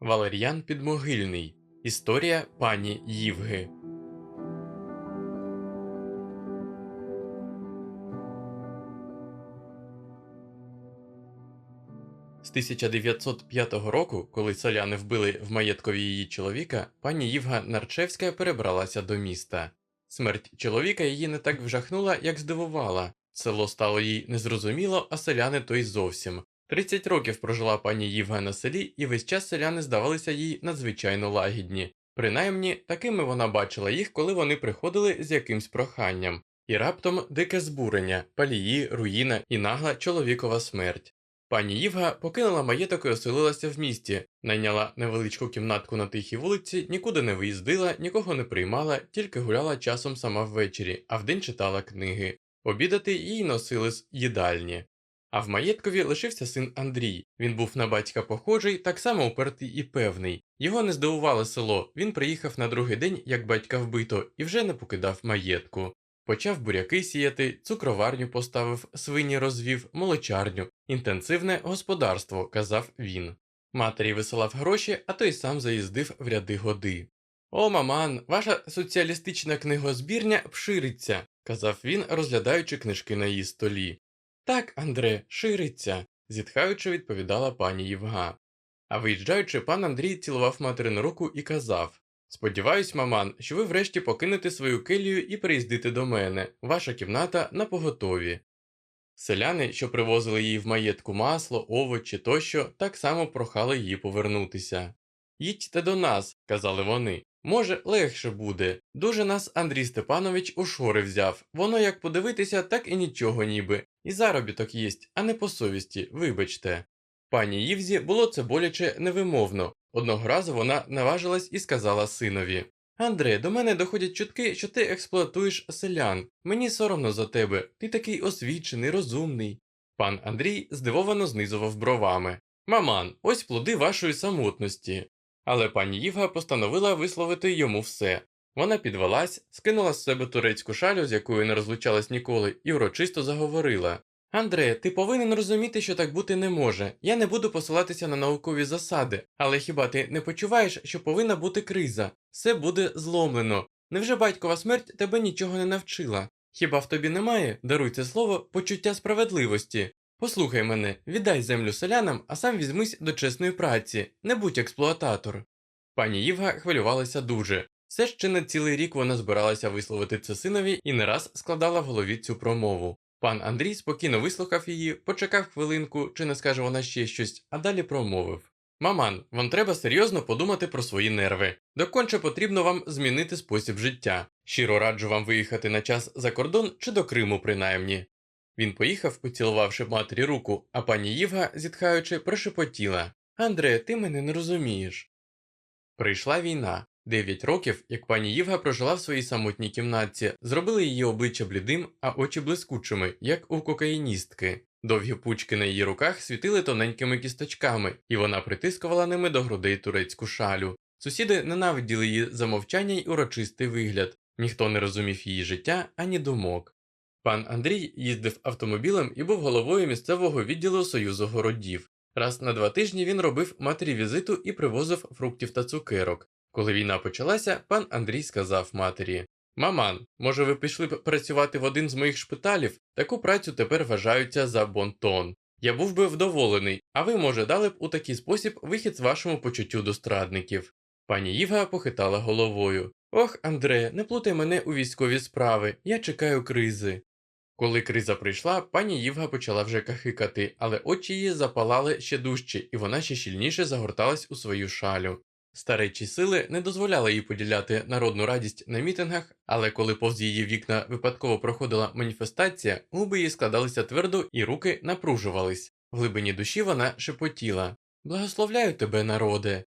Валер'ян Підмогильний. Історія пані Ївги. З 1905 року, коли селяни вбили в маєткові її чоловіка, пані Ївга Нарчевська перебралася до міста. Смерть чоловіка її не так вжахнула, як здивувала. Село стало їй незрозуміло, а селяни то й зовсім. 30 років прожила пані Ївга на селі, і весь час селяни здавалися їй надзвичайно лагідні. Принаймні, такими вона бачила їх, коли вони приходили з якимсь проханням. І раптом дике збурення, палії, руїна і нагла чоловікова смерть. Пані Ївга покинула маєток і оселилася в місті, найняла невеличку кімнатку на тихій вулиці, нікуди не виїздила, нікого не приймала, тільки гуляла часом сама ввечері, а вдень читала книги. Обідати їй носили з їдальні. А в маєткові лишився син Андрій. Він був на батька похожий, так само упертий і певний. Його не здивувало село. Він приїхав на другий день, як батька вбито, і вже не покидав маєтку. Почав буряки сіяти, цукроварню поставив, свині розвів, молочарню, інтенсивне господарство, казав він. Матері висилав гроші, а той сам заїздив в ряди годи. О, маман, ваша соціалістична книгозбірня пшириться, казав він, розглядаючи книжки на її столі. Так, Андре, шириться, зітхаючи, відповідала пані Євга. А виїжджаючи, пан Андрій цілував материну руку і казав Сподіваюсь, маман, що ви врешті покинете свою келію і приїздите до мене, ваша кімната на поготові. Селяни, що привозили їй в маєтку масло, овочі тощо, так само прохали її повернутися. Їдьте до нас, казали вони. Може, легше буде. Дуже нас Андрій Степанович у шори взяв. Воно як подивитися, так і нічого ніби. І заробіток єсть, а не по совісті, вибачте. Пані Ївзі було це боляче невимовно. Одного разу вона наважилась і сказала синові Андре, до мене доходять чутки, що ти експлуатуєш селян. Мені соромно за тебе, ти такий освічений, розумний. Пан Андрій здивовано знизував бровами. Маман, ось плоди вашої самотності. Але пані Ївга постановила висловити йому все. Вона підвелась, скинула з себе турецьку шалю, з якою не розлучалась ніколи, і урочисто заговорила. Андре, ти повинен розуміти, що так бути не може. Я не буду посилатися на наукові засади, але хіба ти не почуваєш, що повинна бути криза? Все буде зломлено. Невже батькова смерть тебе нічого не навчила? Хіба в тобі немає, даруй це слово, почуття справедливості? Послухай мене, віддай землю селянам, а сам візьмись до чесної праці, не будь експлуататор. Пані Ївга хвилювалася дуже. Все ще не цілий рік вона збиралася висловити це синові і не раз складала в голові цю промову. Пан Андрій спокійно вислухав її, почекав хвилинку, чи не скаже вона ще щось, а далі промовив Маман, вам треба серйозно подумати про свої нерви. Доконче потрібно вам змінити спосіб життя. Щиро раджу вам виїхати на час за кордон чи до Криму, принаймні. Він поїхав, поцілувавши матері руку, а пані Ївга, зітхаючи, прошепотіла Андре, ти мене не розумієш. Прийшла війна. Дев'ять років, як пані Ївга прожила в своїй самотній кімнатці, зробили її обличчя блідим, а очі блискучими, як у кокаїністки. Довгі пучки на її руках світили тоненькими кісточками, і вона притискувала ними до грудей турецьку шалю. Сусіди ненавиділи її за мовчання й урочистий вигляд, ніхто не розумів її життя ані думок. Пан Андрій їздив автомобілем і був головою місцевого відділу Союзу городів. Раз на два тижні він робив матері візиту і привозив фруктів та цукерок. Коли війна почалася, пан Андрій сказав матері Маман, може, ви пішли б працювати в один з моїх шпиталів? Таку працю тепер вважаються за бонтон. Я був би вдоволений, а ви, може, дали б у такий спосіб вихід з вашому почуттю до страдників. Пані Ївга похитала головою. Ох, Андре, не плутай мене у військові справи, я чекаю кризи. Коли криза прийшла, пані Ївга почала вже кахикати, але очі її запалали ще дужче, і вона ще щільніше загорталась у свою шалю. Старечі сили не дозволяли їй поділяти народну радість на мітингах, але коли повз її вікна випадково проходила маніфестація, губи її складалися твердо і руки напружувались. В глибині душі вона шепотіла Благословляю тебе, народе.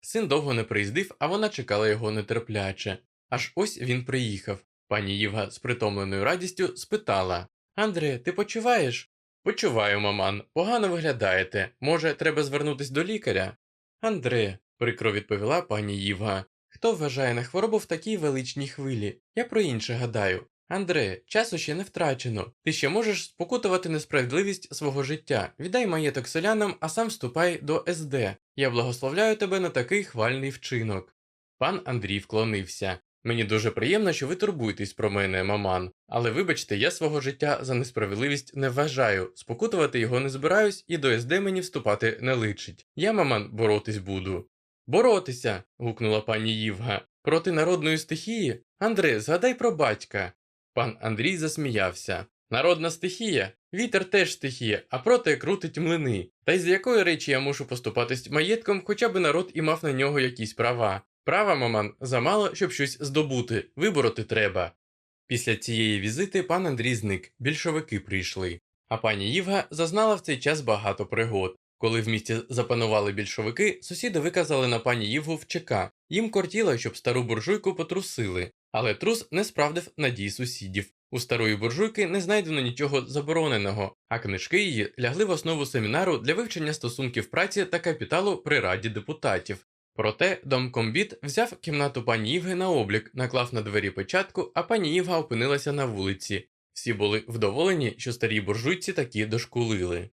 Син довго не приїздив, а вона чекала його нетерпляче. Аж ось він приїхав. Пані Ївга з притомленою радістю спитала Андре, ти почуваєш? Почуваю, маман, погано виглядаєте. Може, треба звернутись до лікаря? Андре, прикро відповіла пані Ївга. Хто вважає на хворобу в такій величній хвилі? Я про інше гадаю. Андре, часу ще не втрачено. Ти ще можеш спокутувати несправедливість свого життя. Віддай маєток селянам, а сам вступай до СД. Я благословляю тебе на такий хвальний вчинок. Пан Андрій вклонився. Мені дуже приємно, що ви турбуєтесь про мене, маман. Але вибачте, я свого життя за несправедливість не вважаю, спокутувати його не збираюсь і до СД мені вступати не личить. Я, маман, боротись буду. Боротися. гукнула пані Ївга. Проти народної стихії? Андре, згадай про батька. Пан Андрій засміявся. Народна стихія? Вітер теж стихія, а проте крутить млини. Та й з якої речі я мушу поступатись маєтком, хоча б народ і мав на нього якісь права. Права, маман, замало, щоб щось здобути, вибороти треба. Після цієї візити пан Андрій зник, більшовики прийшли. А пані Ївга зазнала в цей час багато пригод. Коли в місті запанували більшовики, сусіди виказали на пані Ївгу в ЧК. Їм кортіло, щоб стару буржуйку потрусили. Але трус не справдив надій сусідів. У старої буржуйки не знайдено нічого забороненого, а книжки її лягли в основу семінару для вивчення стосунків праці та капіталу при раді депутатів. Проте домкомбіт взяв кімнату пані Євги на облік, наклав на двері печатку, а пані Євга опинилася на вулиці. Всі були вдоволені, що старій буржуйці такі дошкулили.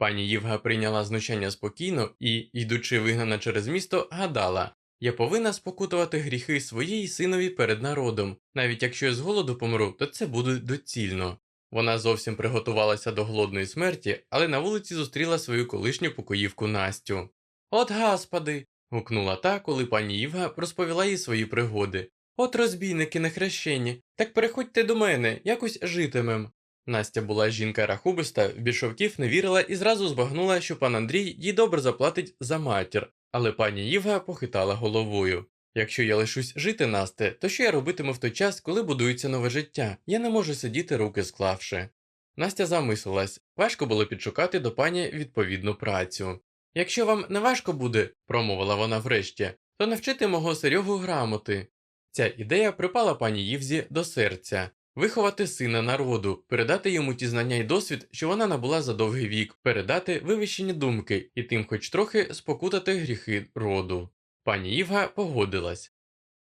Пані Євга прийняла знущання спокійно і, йдучи вигнана через місто, гадала я повинна спокутувати гріхи своїй синові перед народом. Навіть якщо я з голоду помру, то це буде доцільно. Вона зовсім приготувалася до голодної смерті, але на вулиці зустріла свою колишню покоївку Настю. От гаспади. гукнула та, коли пані Євга розповіла їй свої пригоди. От розбійники нехрещені, так переходьте до мене, якось житимем. Настя була жінка рахубиста, в більшовків не вірила і зразу збагнула, що пан Андрій їй добре заплатить за матір, але пані Євга похитала головою. Якщо я лишусь жити, Насте, то що я робитиму в той час, коли будується нове життя? Я не можу сидіти руки склавши. Настя замислилась, важко було підшукати до пані відповідну працю. Якщо вам не важко буде, промовила вона врешті, то навчити мого Серегу грамоти. Ця ідея припала пані Ївзі до серця виховати сина народу, передати йому ті знання й досвід, що вона набула за довгий вік, передати вивищені думки і тим, хоч трохи спокутати гріхи роду. Пані Євга погодилась.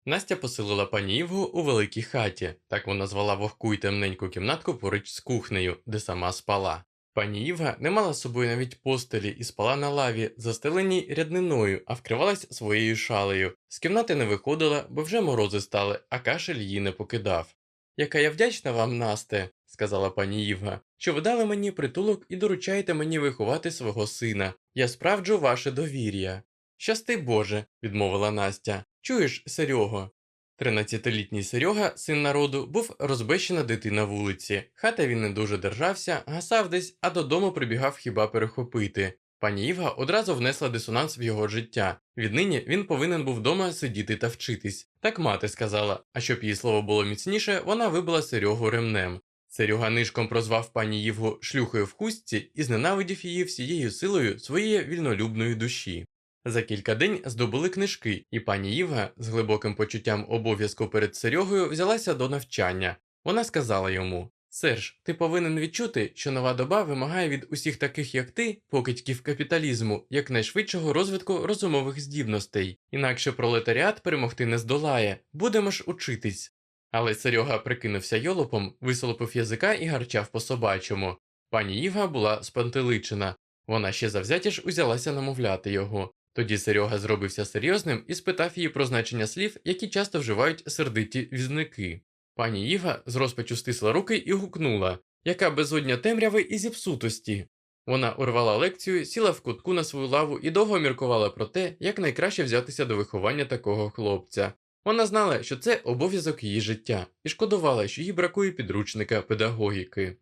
Настя поселила пані Євгу у великій хаті, так вона звала вогку й темненьку кімнатку поруч з кухнею, де сама спала. Пані Євга не мала з собою навіть постелі і спала на лаві, застеленій рядниною, а вкривалась своєю шалею. З кімнати не виходила, бо вже морози стали, а кашель її не покидав. Яка я вдячна вам, Насте, сказала пані Євга, що ви дали мені притулок і доручаєте мені виховати свого сина. Я справджу ваше довір'я. Щасти Боже, відмовила Настя. Чуєш, Серього? Тринадцятилітній Серега, син народу, був розбещена дитина вулиці. Хата він не дуже держався, гасав десь, а додому прибігав хіба перехопити. Пані Євга одразу внесла дисонанс в його життя. Віднині він повинен був вдома сидіти та вчитись. Так мати сказала, а щоб її слово було міцніше, вона вибила Серегу ремнем. Серега нишком прозвав пані Євгу шлюхою в хустці і зненавидів її всією силою своєї вільнолюбної душі. За кілька день здобули книжки, і пані Євга з глибоким почуттям обов'язку перед Серегою взялася до навчання. Вона сказала йому Серж, ти повинен відчути, що нова доба вимагає від усіх таких, як ти, покидьків капіталізму, якнайшвидшого розвитку розумових здібностей, інакше пролетаріат перемогти не здолає, будемо ж учитись. Але Серега прикинувся йолопом, висолопив язика і гарчав по собачому. Пані Євга була спантеличена, вона ще завзятіш узялася намовляти його. Тоді Серега зробився серйозним і спитав її про значення слів, які часто вживають сердиті візники. Пані Іва з розпачу стисла руки і гукнула Яка безодня темряви і зіпсутості. Вона урвала лекцію, сіла в кутку на свою лаву і довго міркувала про те, як найкраще взятися до виховання такого хлопця. Вона знала, що це обов'язок її життя, і шкодувала, що їй бракує підручника педагогіки.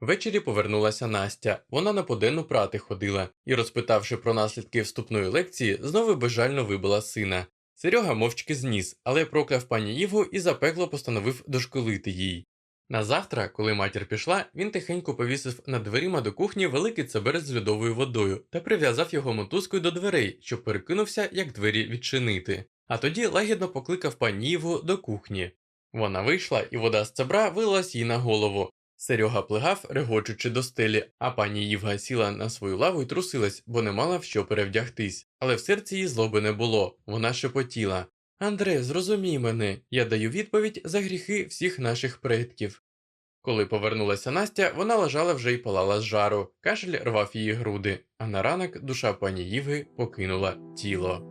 Ввечері повернулася Настя, вона на поденну прати ходила і, розпитавши про наслідки вступної лекції, знову безжально вибила сина. Серега мовчки зніс, але прокляв пані Євгу і запекло постановив дошколити їй. На завтра, коли матір пішла, він тихенько повісив над дверима до кухні великий цеберець з льодовою водою та прив'язав його мотузкою до дверей, щоб перекинувся, як двері відчинити. А тоді лагідно покликав пані Євгу до кухні. Вона вийшла, і вода з цебра вилилась їй на голову. Серега плигав, регочучи до стелі, а пані Євга сіла на свою лаву і трусилась, бо не мала в що перевдягтись. Але в серці її злоби не було, вона шепотіла. Андре, зрозумій мене, я даю відповідь за гріхи всіх наших предків. Коли повернулася Настя, вона лежала вже й палала з жару, кашель рвав її груди, а на ранок душа пані Ївги покинула тіло.